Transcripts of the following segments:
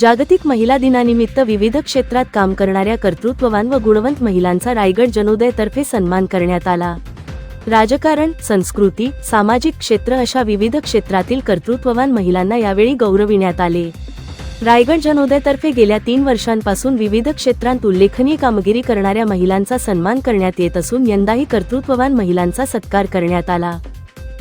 जागतिक महिला दिनानिमित्त विविध क्षेत्रात काम करणाऱ्या कर्तृत्ववान व गुणवंत महिलांचा रायगड जनोदयतर्फे सन्मान करण्यात आला. राजकारण संस्कृती सामाजिक क्षेत्र अशा विविध क्षेत्रातील कर्तृत्ववान महिलांना यावेळी गौरविण्यात आले. रायगड जनोदयतर्फे गेल्या तीन वर्षांपासून विविध क्षेत्रांत उल्लेखनीय कामगिरी करणाऱ्या महिलांचा सन्मान करण्यात येत असून यंदाही कर्तृत्ववान महिलांचा सत्कार करण्यात आला.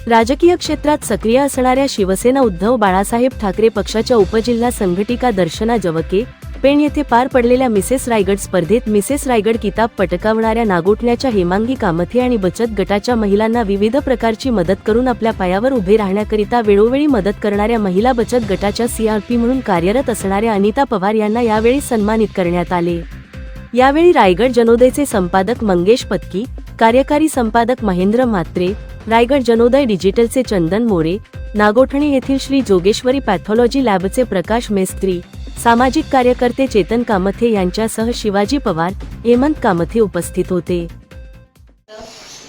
राजकीय क्षेत्रात सक्रिय असणाऱ्या शिवसेना उद्धव बाळासाहेब ठाकरे पक्षाच्या उपजिल्हा संघटिका दर्शना जवके पेण येथे पार पडलेल्या मिसेस रायगड स्पर्धेत मिसेस रायगड किताब पटकावणाऱ्या नागोठण्याच्या हेमांगी कामथे आणि बचत गटाच्या महिलांना विविध प्रकारची मदत करून आपल्या पायावर उभे राहण्याकरिता वेळोवेळी मदत करणाऱ्या महिला बचत गटाच्या सीआरपी म्हणून कार्यरत असणाऱ्या अनिता पवार यांना यावेळी सन्मानित करण्यात आले. यावेळी रायगड जनोदयचे संपादक मंगेश पत्की कार्यकारी संपादक महेंद्र म्हात्रे रायगड जनोदय डिजिटलचे चंदन मोरे नागोठणे येथील श्री जोगेश्वरी पॅथॉलॉजी लॅबचे प्रकाश मेस्त्री सामाजिक कार्यकर्ते चेतन कामथे यांच्यासह शिवाजी पवार हेमंत कामथे उपस्थित होते.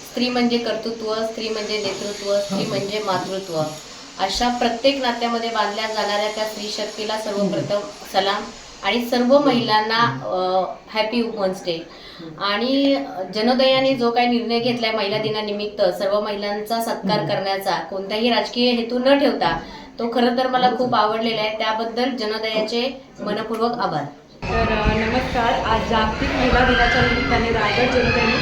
स्त्री म्हणजे कर्तृत्व स्त्री म्हणजे नेतृत्व स्त्री म्हणजे मातृत्व. अशा प्रत्येक नात्यामध्ये बांधल्या जाणाऱ्या त्या स्त्री शक्तीला सर्वप्रथम सलाम आणि सर्व महिलांना हॅपी वुमन्स डे आणि जनोदयाने जो काही निर्णय घेतलाय महिला दिनानिमित्त सर्व महिलांचा सत्कार करण्याचा कोणताही राजकीय हेतू न ठेवता तो खरं तर मला खूप आवडलेला आहे. त्याबद्दल जनोदयाचे मनपूर्वक आभार. तर नमस्कार. आज जागतिक महिला दिनाच्या निमित्ताने रायगड जनतेने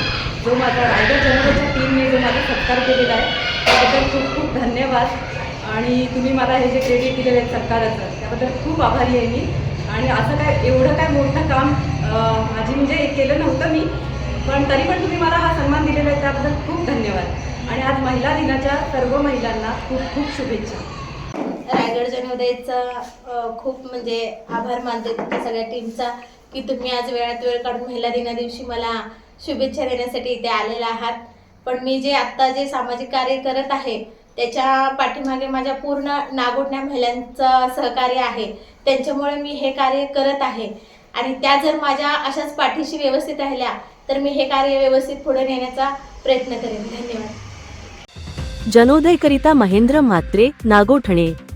जो माझा रायगड जनतेच्या टीमने जो माझा सत्कार केलेला आहे त्याबद्दल खूप खूप धन्यवाद. आणि तुम्ही मला हे जे क्रेडिट दिलेलं आहे सत्काराचं त्याबद्दल खूप आभारी आहे मी. आणि असं काय एवढं काय मोठं काम माझी म्हणजे केलं नव्हतं मी. पण तरी पण तुम्ही मला हा सन्मान दिलेला आहे त्याबद्दल खूप धन्यवाद. आणि आज महिला दिनाच्या सर्व महिलांना खूप खूप शुभेच्छा. रायगड जनोदयचा खूप म्हणजे आभार मानते तुमच्या सगळ्या टीमचा की तुम्ही आज वेळात वेळ काढून महिला दिना दिवशी मला शुभेच्छा देण्यासाठी इथे आलेला आहात. पण मी जे आत्ता जे सामाजिक कार्य करत आहे त्याच्या पाठीमागे माझ्या पूर्ण नागोठण्या महिलांचं सहकार्य आहे. त्यांच्यामुळे मी हे कार्य करत आहे. आणि त्या जर माझ्या अशाच पाठीशी व्यवस्थित राहिल्या तर मी हे कार्य व्यवस्थित पुढे नेण्याचा प्रयत्न करेन. धन्यवाद. जनोदयकरिता महेंद्र म्हात्रे नागोठणे.